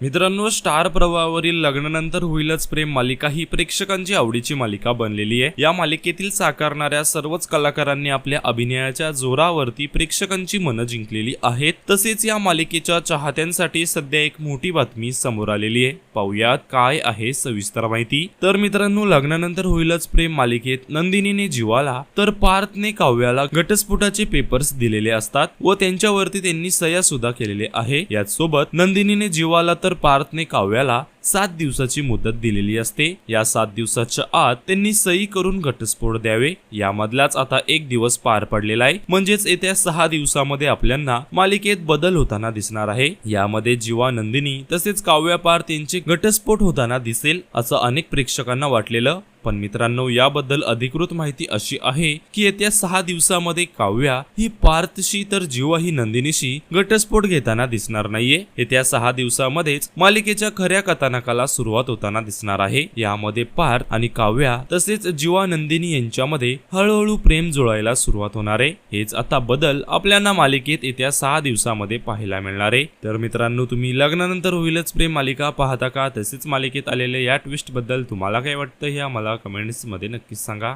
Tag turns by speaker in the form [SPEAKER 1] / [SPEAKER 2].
[SPEAKER 1] मित्रांनो स्टार प्रवाहावरील लग्नानंतर होईलच प्रेम मालिका ही प्रेक्षकांची आवडीची मालिका बनलेली आहे. या मालिकेतील साकारणाऱ्या सर्वच कलाकारांनी आपल्या अभिनयाच्या जोरावरती प्रेक्षकांची मनं जिंकलेली आहेत. तसेच या मालिकेच्या चाहत्यांसाठी सध्या एक मोठी बातमी समोर आलेली आहे. पाहुयात काय आहे सविस्तर माहिती. तर मित्रांनो लग्नानंतर होईलच प्रेम मालिकेत नंदिनीने जीवाला तर पार्थने काव्याला घटस्फोटाचे पेपर्स दिलेले असतात व त्यांच्यावरती त्यांनी सह्या सुद्धा केलेले आहे. याच सोबत नंदिनीने जीवाला तर तर पार्थने काव्याला सात दिवसाची मुदत दिलेली असते. या सात दिवसाच्या आत त्यांनी सही करून घटस्फोट द्यावे. यामधलाच आता एक दिवस पार पडलेला आहे. म्हणजेच येत्या सहा दिवसामध्ये आपल्याला मालिकेत बदल होताना दिसणार आहे. यामध्ये जीवा नंदिनी तसेच काव्या पार त्यांचे घटस्फोट होताना दिसेल असं अनेक प्रेक्षकांना वाटलेलं. पण मित्रांनो याबद्दल अधिकृत माहिती अशी आहे की येत्या सहा दिवसामध्ये काव्या ही पार्थशी तर जीवा ही नंदिनीशी घटस्फोट घेताना दिसणार नाहीये. येत्या सहा दिवसामध्येच मालिकेच्या खऱ्या कथानकाला सुरुवात होताना दिसणार आहे. यामध्ये पार्थ आणि काव्या तसेच जीवानंदिनी यांच्यामध्ये हळूहळू प्रेम जुळायला सुरुवात होणार आहे. हेच आता बदल आपल्याला मालिकेत येत्या सहा दिवसामध्ये पाहायला मिळणार आहे. तर मित्रांनो तुम्ही लग्नानंतर होईलच प्रेम मालिका पाहता का? तसेच मालिकेत आलेल्या या ट्विस्टबद्दल तुम्हाला काय वाटतं हे आम्हाला कमेंट्समध्ये नक्कीच सांगा.